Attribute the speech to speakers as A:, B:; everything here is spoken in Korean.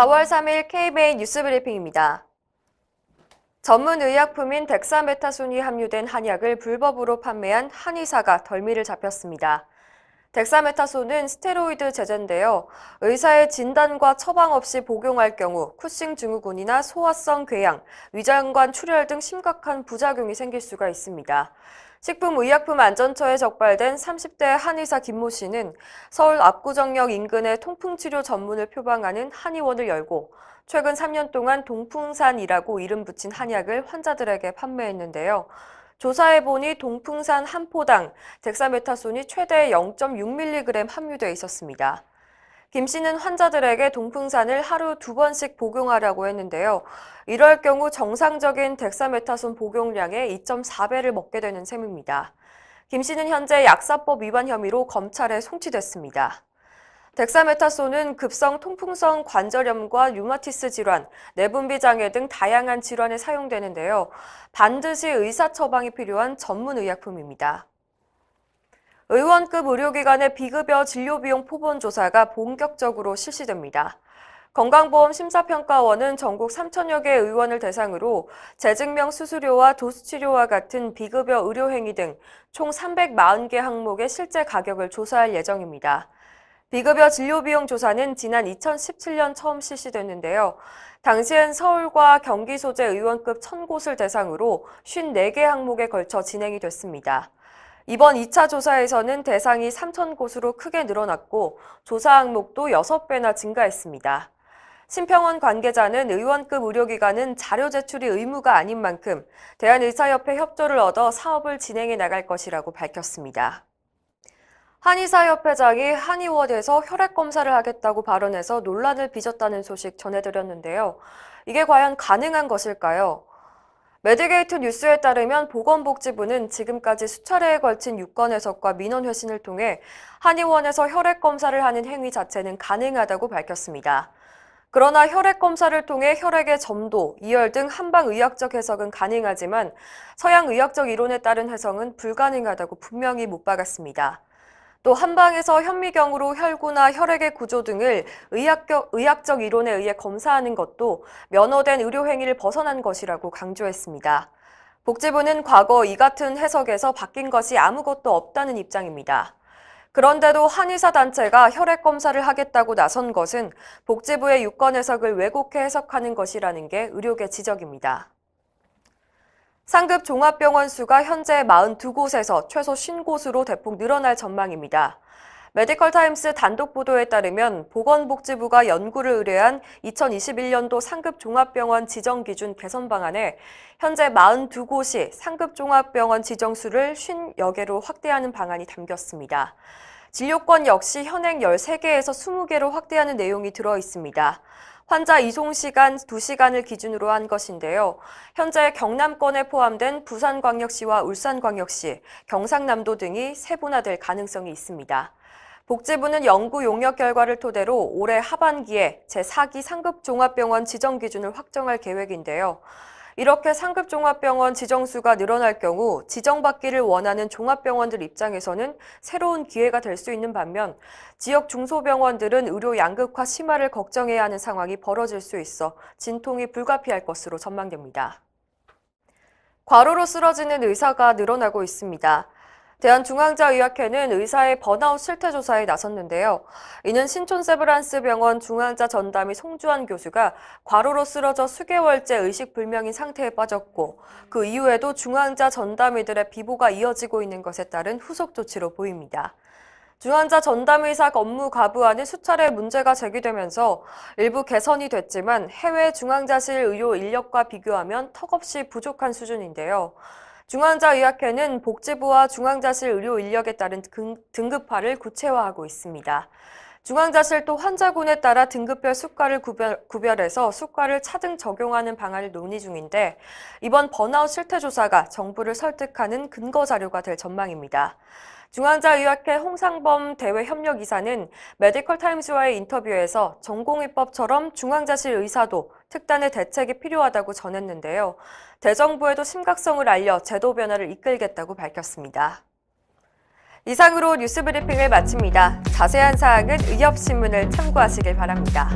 A: 4월 3일 KBA 뉴스브리핑입니다. 전문 의약품인 덱사메타손이 함유된 한약을 불법으로 판매한 한의사가 덜미를 잡혔습니다. 덱사메타손은 스테로이드 제제인데요. 의사의 진단과 처방 없이 복용할 경우 쿠싱 증후군이나 소화성 궤양, 위장관 출혈 등 심각한 부작용이 생길 수가 있습니다. 식품의약품안전처에 적발된 30대 한의사 김모 씨는 서울 압구정역 인근의 통풍치료 전문을 표방하는 한의원을 열고 최근 3년 동안 동풍산이라고 이름 붙인 한약을 환자들에게 판매했는데요. 조사해보니 동풍산 한 포당 덱사메타손이 최대 0.6mg 함유돼 있었습니다. 김 씨는 환자들에게 동풍산을 하루 두 번씩 복용하라고 했는데요. 이럴 경우 정상적인 덱사메타손 복용량의 2.4배를 먹게 되는 셈입니다. 김 씨는 현재 약사법 위반 혐의로 검찰에 송치됐습니다. 덱사메타손은 급성 통풍성 관절염과 류마티스 질환, 내분비 장애 등 다양한 질환에 사용되는데요. 반드시 의사 처방이 필요한 전문 의약품입니다. 의원급 의료기관의 비급여 진료비용 포본 조사가 본격적으로 실시됩니다. 건강보험 심사평가원은 전국 3천여 개 의원을 대상으로 재증명 수수료와 도수치료와 같은 비급여 의료행위 등 총 340개 항목의 실제 가격을 조사할 예정입니다. 비급여 진료비용 조사는 지난 2017년 처음 실시됐는데요. 당시엔 서울과 경기 소재 의원급 1000곳을 대상으로 54개 항목에 걸쳐 진행이 됐습니다. 이번 2차 조사에서는 대상이 3,000곳으로 크게 늘어났고 조사 항목도 6배나 증가했습니다. 심평원 관계자는 의원급 의료기관은 자료 제출이 의무가 아닌 만큼 대한의사협회 협조를 얻어 사업을 진행해 나갈 것이라고 밝혔습니다. 한의사협회장이 한의원에서 혈액 검사를 하겠다고 발언해서 논란을 빚었다는 소식 전해드렸는데요. 이게 과연 가능한 것일까요? 매드게이트 뉴스에 따르면 보건복지부는 지금까지 수차례에 걸친 유권 해석과 민원 회신을 통해 한의원에서 혈액 검사를 하는 행위 자체는 가능하다고 밝혔습니다. 그러나 혈액 검사를 통해 혈액의 점도, 이열 등 한방 의학적 해석은 가능하지만 서양 의학적 이론에 따른 해석은 불가능하다고 분명히 못 박았습니다. 또 한방에서 현미경으로 혈구나 혈액의 구조 등을 의학적, 의학적 이론에 의해 검사하는 것도 면허된 의료 행위를 벗어난 것이라고 강조했습니다. 복지부는 과거 이 같은 해석에서 바뀐 것이 아무것도 없다는 입장입니다. 그런데도 한의사 단체가 혈액 검사를 하겠다고 나선 것은 복지부의 유권 해석을 왜곡해 해석하는 것이라는 게 의료계 지적입니다. 상급 종합병원 수가 현재 42곳에서 최소 50곳으로 대폭 늘어날 전망입니다. 메디컬 타임스 단독 보도에 따르면 보건복지부가 연구를 의뢰한 2021년도 상급 종합병원 지정 기준 개선 방안에 현재 42곳이 상급 종합병원 지정 수를 50여 개로 확대하는 방안이 담겼습니다. 진료권 역시 현행 13개에서 20개로 확대하는 내용이 들어 있습니다. 환자 이송 시간 2시간을 기준으로 한 것인데요. 현재 경남권에 포함된 부산광역시와 울산광역시, 경상남도 등이 세분화될 가능성이 있습니다. 복지부는 연구 용역 결과를 토대로 올해 하반기에 제4기 상급 종합병원 지정 기준을 확정할 계획인데요. 이렇게 상급 종합병원 지정수가 늘어날 경우 지정받기를 원하는 종합병원들 입장에서는 새로운 기회가 될 수 있는 반면 지역 중소병원들은 의료 양극화 심화를 걱정해야 하는 상황이 벌어질 수 있어 진통이 불가피할 것으로 전망됩니다. 과로로 쓰러지는 의사가 늘어나고 있습니다. 대한중환자의학회는 의사의 번아웃 실태 조사에 나섰는데요. 이는 신촌 세브란스 병원 중환자 전담의 송주환 교수가 과로로 쓰러져 수개월째 의식불명인 상태에 빠졌고 그 이후에도 중환자 전담의들의 비보가 이어지고 있는 것에 따른 후속 조치로 보입니다. 중환자 전담의사 업무 가부안은 수차례 문제가 제기되면서 일부 개선이 됐지만 해외 중환자실 의료 인력과 비교하면 턱없이 부족한 수준인데요. 중환자의학회는 복지부와 중환자실 의료 인력에 따른 등급화를 구체화하고 있습니다. 중환자실도 환자군에 따라 등급별 수가를 구별, 구별해서 수가를 차등 적용하는 방안을 논의 중인데 이번 번아웃 실태 조사가 정부를 설득하는 근거 자료가 될 전망입니다. 중환자의학회 홍상범 대외협력이사는 메디컬 타임즈와의 인터뷰에서 전공의법처럼 중환자실 의사도 특단의 대책이 필요하다고 전했는데요. 대정부에도 심각성을 알려 제도 변화를 이끌겠다고 밝혔습니다. 이상으로 뉴스 브리핑을 마칩니다. 자세한 사항은 의협신문을 참고하시길 바랍니다.